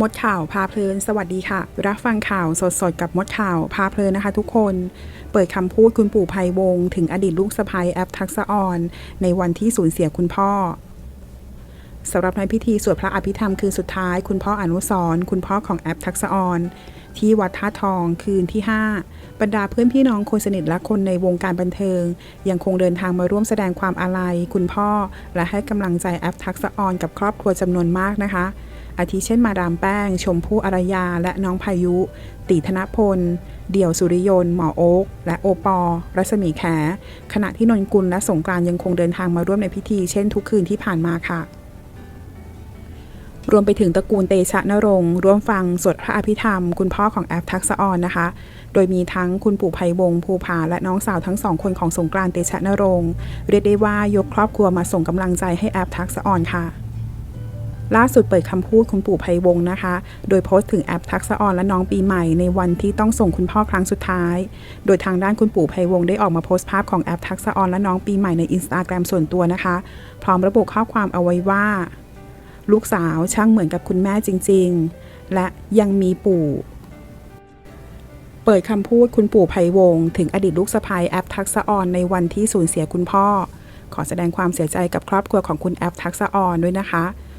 มดข่าวพาเพลิน สวัสดีค่ะ รับฟังข่าวสดๆ กับมดข่าวพาเพลินนะคะ ทุกคน เปิดคำพูดคุณปู่ภัยวงศ์ถึงอดีตลูกสะใภ้แอปทักษะออน ในวันที่สูญเสียคุณพ่อสำหรับในพิธีสวดพระอภิธรรมคืนสุดท้ายคุณพ่ออนุสรคุณพ่อของแอปทักษะออน ที่วัดท่าทองคืนที่ 5 บรรดาเพื่อนพี่น้องคนสนิทและคนในวงการบันเทิง ยังคงเดินทางมาร่วมแสดงความอาลัย คุณพ่อ และให้กำลังใจแอปทักษะออนกับครอบครัวจำนวนมากนะคะ อาทิเช่นมาดามแป้ง ชมพู่อารยา และน้องพายุ ตีธนพล เดี่ยวสุริยนหมอโอ๊ก และโอปอ รัศมีแข ขณะที่นนกุลและสงกรานยังคงเดินทางมาร่วมในพิธี เช่นทุกคืนที่ผ่านมาค่ะ รวมไปถึงตระกูลเตชะนรงค์ร่วมฟังสวดพระอภิธรรม คุณพ่อของแอฟทักษะออนนะคะโดยมีทั้งคุณปู่ไพวงศ์ภูผาและน้องสาวทั้งสองคนของสงกรานเตชะนรงค์เรียกได้ว่ายกครอบครัวมาส่งกำลังใจให้แอฟทักษะออนค่ะ ล่าสุดเปิดคำพูดคุณปู่ไพวงศ์นะคะ โดยโพสต์ถึงแอปทักษะออนและน้องปีใหม่ในวันที่ต้องส่งคุณพ่อครั้งสุดท้าย โดยทางด้านคุณปู่ไพวงศ์ได้ออกมาโพสต์ภาพของแอปทักษะออนและน้องปีใหม่ในอินสตาแกรมส่วนตัวนะคะ พร้อมระบุข้อความเอาไว้ว่า ลูกสาวช่างเหมือนกับคุณแม่จริง ๆ และยังมีปู่เปิดคำพูดคุณปู่ไพวงศ์ถึงอดีตลูกสะใภ้แอปทักษะออนในวันที่สูญเสียคุณพ่อ ขอแสดงความเสียใจกับครอบครัวของคุณแอปทักษะออนด้วยนะคะ